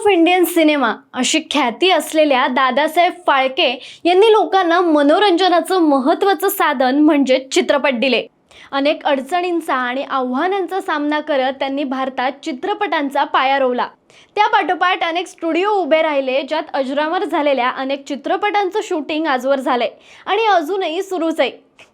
Of Indian cinema अशी ख्याती असलेल्या दादासाहेब फाळके यांनी लोकांना मनोरंजनाचं महत्त्वाचं साधन म्हणजे चित्रपट दिले. अनेक अडचणींचा आणि आव्हानांचा सामना करत त्यांनी भारतात चित्रपटांचा पाया रोवला. त्या पाठोपाठ अनेक स्टुडिओ उभे राहिले ज्यात अजरामर झालेल्या अनेक चित्रपटांचं शूटिंग आजवर झालंय आणि अजूनही सुरूच आहे.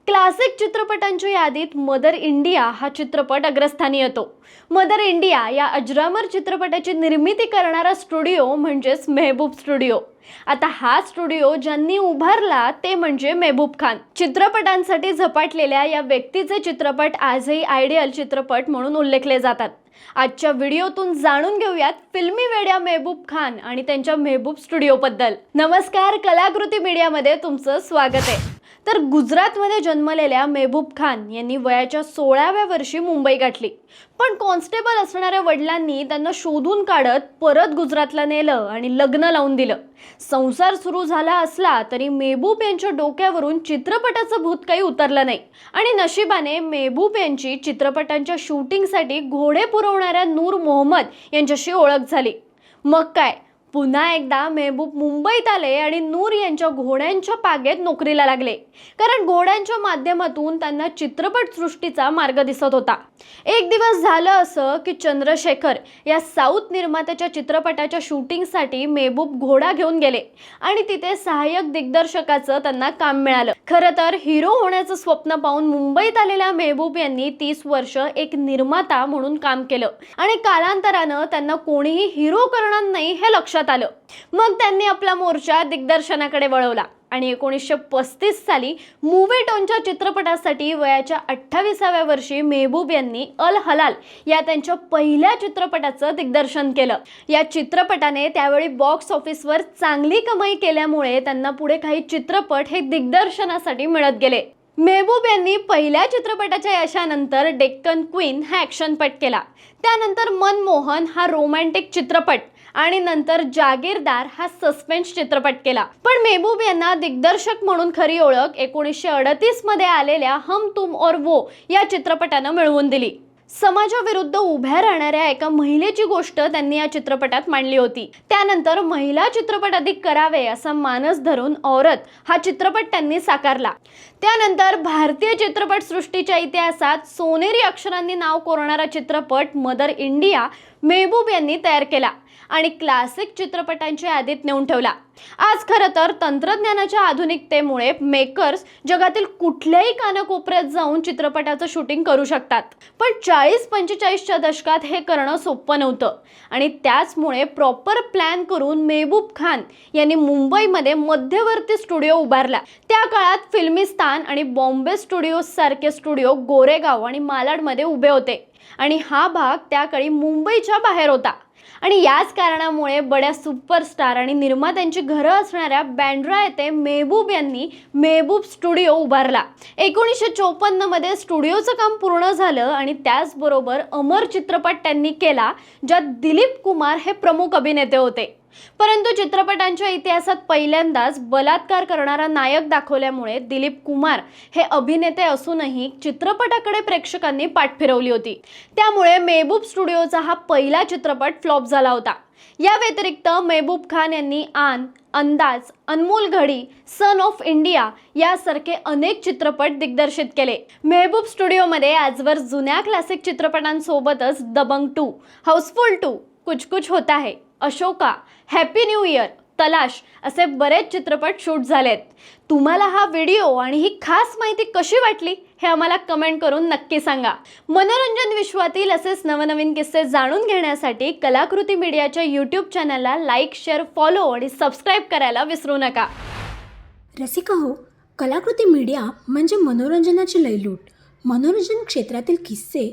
क्लासिक चित्रपटांच्या यादीत मदर इंडिया हा चित्रपट अग्रस्थानी येतो. मदर इंडिया या अजरामर चित्रपटाची निर्मिती करणारा स्टुडिओ म्हणजेच मेहबूब स्टुडिओ. आता हा स्टुडिओ ज्यांनी उभारला ते म्हणजे मेहबूब खान. चित्रपटांसाठी झपाटलेल्या या व्यक्तीचे चित्रपट आजही आयडियल चित्रपट म्हणून उल्लेखले जातात. आजच्या व्हिडिओतून जाणून घेऊयात फिल्मी वेड्या मेहबूब खान आणि त्यांच्या मेहबूब स्टुडिओबद्दल. नमस्कार कलाकृती मीडियामध्ये तुमचं स्वागत आहे. तर गुजरातमध्ये जन्मलेल्या मेहबूब खान यांनी वयाच्या सोळाव्या वर्षी मुंबई गाठली. पण कॉन्स्टेबल असणाऱ्या वडिलांनी त्यांना शोधून काढत परत गुजरातला नेलं आणि लग्न लावून दिलं. संसार सुरू झाला असला तरी मेहबूब यांच्या डोक्यावरून चित्रपटाचं भूत काही उतरलं नाही. आणि नशिबाने मेहबूब यांची चित्रपटांच्या शूटिंगसाठी घोडे पुरवणाऱ्या नूर मोहम्मद यांच्याशी ओळख झाली. मग काय? पुन्हा एकदा मेहबूब मुंबईत आले आणि नूर यांच्या घोड्यांच्या पागेत नोकरीला लागले. कारण घोड्यांच्या माध्यमातून त्यांना चित्रपट सृष्टीचा मार्ग दिसत होता. एक दिवस झालं असं की चंद्रशेखर या साऊथ निर्मात्याच्या चित्रपटाच्या शूटिंगसाठी मेहबूब घोडा घेऊन गेले आणि तिथे सहाय्यक दिग्दर्शकाचं त्यांना काम मिळालं. खरं तर हिरो होण्याचं स्वप्न पाहून मुंबईत आलेल्या मेहबूब यांनी तीस वर्ष एक निर्माता म्हणून काम केलं. आणि कालांतरानं त्यांना कोणीही हिरो करणार नाही हे लक्षात आलं. मग त्यांनी आपला मोर्चा दिग्दर्शनाकडे वळवला आणि एकोणीसशे पस्तीस साली मूवी चित्रपटासाठी वयाच्या अठ्ठावीसाव्या वर्षी मेहबूब यांनी अल हलाल या त्यांच्या पहिल्या चित्रपटाचं दिग्दर्शन केलं. या चित्रपटाने त्यावेळी बॉक्स ऑफिसवर चांगली कमाई केल्यामुळे त्यांना पुढे काही चित्रपट हे दिग्दर्शनासाठी मिळत गेले. मेहबूब यांनी पहिल्या चित्रपटाच्या यशानंतर डेक्कन क्वीन हा ॲक्शनपट केला. त्यानंतर मनमोहन हा रोमॅन्टिक चित्रपट आणि नंतर जागीरदार हा सस्पेन्स चित्रपट केला. पण मेहबूब यांना दिग्दर्शक म्हणून खरी ओळख एकोणीसशे अडतीसमध्ये आलेल्या हम तुम और वो या चित्रपटानं मिळवून दिली. समाजाविरुद्ध उभ्या राहणाऱ्या एका महिलेची गोष्ट त्यांनी या चित्रपटात मांडली होती. त्यानंतर महिला चित्रपट अधिक करावे असा मानस धरून औरत हा चित्रपट त्यांनी साकारला. त्यानंतर भारतीय चित्रपट सृष्टीच्या इतिहासात सोनेरी अक्षरांनी नाव कोरणारा चित्रपट मदर इंडिया मेहबूब यांनी तयार केला आणि क्लासिक चित्रपटांच्या यादीत नेऊन ठेवला. आज खरं तर तंत्रज्ञानाच्या आधुनिकतेमुळे मेकर्स जगातील कुठल्याही कानाकोपऱ्यात जाऊन चित्रपटाचं शूटिंग करू शकतात. पण चाळीस पंचेचाळीसच्या दशकात हे करणं सोपं नव्हतं. आणि त्याचमुळे प्रॉपर प्लॅन करून मेहबूब खान यांनी मुंबईमध्ये मध्यवर्ती स्टुडिओ उभारला त्या काळात फिल्मिस्तान आणि बॉम्बे स्टुडिओ सारखे स्टुडिओ गोरेगाव आणि मालाडमध्ये उभे होते. आणि हा भाग त्या काळी मुंबईच्या बाहेर होता. आणि याच कारणामुळे बड्या सुपरस्टार आणि निर्मात्यांची घरं असणाऱ्या बँड्रा येथे मेहबूब यांनी मेहबूब स्टुडिओ उभारला. एकोणीसशे चोपन्नमध्ये स्टुडिओचं काम पूर्ण झालं आणि त्याचबरोबर अमर चित्रपट त्यांनी केला ज्यात दिलीप कुमार हे प्रमुख अभिनेते होते. परंतु चित्रपटांच्या इतिहासात पहिल्यांदाच बलात्कार करणारा नायक दाखवल्यामुळे दिलीप कुमार हे अभिनेते असूनही चित्रपटाकडे प्रेक्षकांनी पाठ फिरवली होती. त्यामुळे मेहबूब स्टुडिओचा हा पहिला चित्रपट फ्लॉप झाला होता. या व्यतिरिक्त मेहबूब खान यांनी आन अंदाज अनमोल घडी सन ऑफ इंडिया यासारखे अनेक चित्रपट दिग्दर्शित केले. मेहबूब स्टुडिओमध्ये आजवर जुन्या क्लासिक चित्रपटांसोबतच दबंग टू हाऊसफुल टू कुछ कुछ होता है. अशोका हॅपी न्यू इयर तलाश असे बरेच चित्रपट शूट झालेत. तुम्हाला हा व्हिडिओ आणि ही खास माहिती कशी वाटली हे आम्हाला कमेंट करून नक्की सांगा. मनोरंजन विश्वातील असेच नवनवीन किस्से जाणून घेण्यासाठी कलाकृती मीडियाच्या यूट्यूब चॅनलला लाईक शेअर फॉलो आणि सबस्क्राईब करायला विसरू नका. रसिका हो कलाकृती मीडिया म्हणजे मनोरंजनाची लयलूट. मनोरंजन क्षेत्रातील किस्से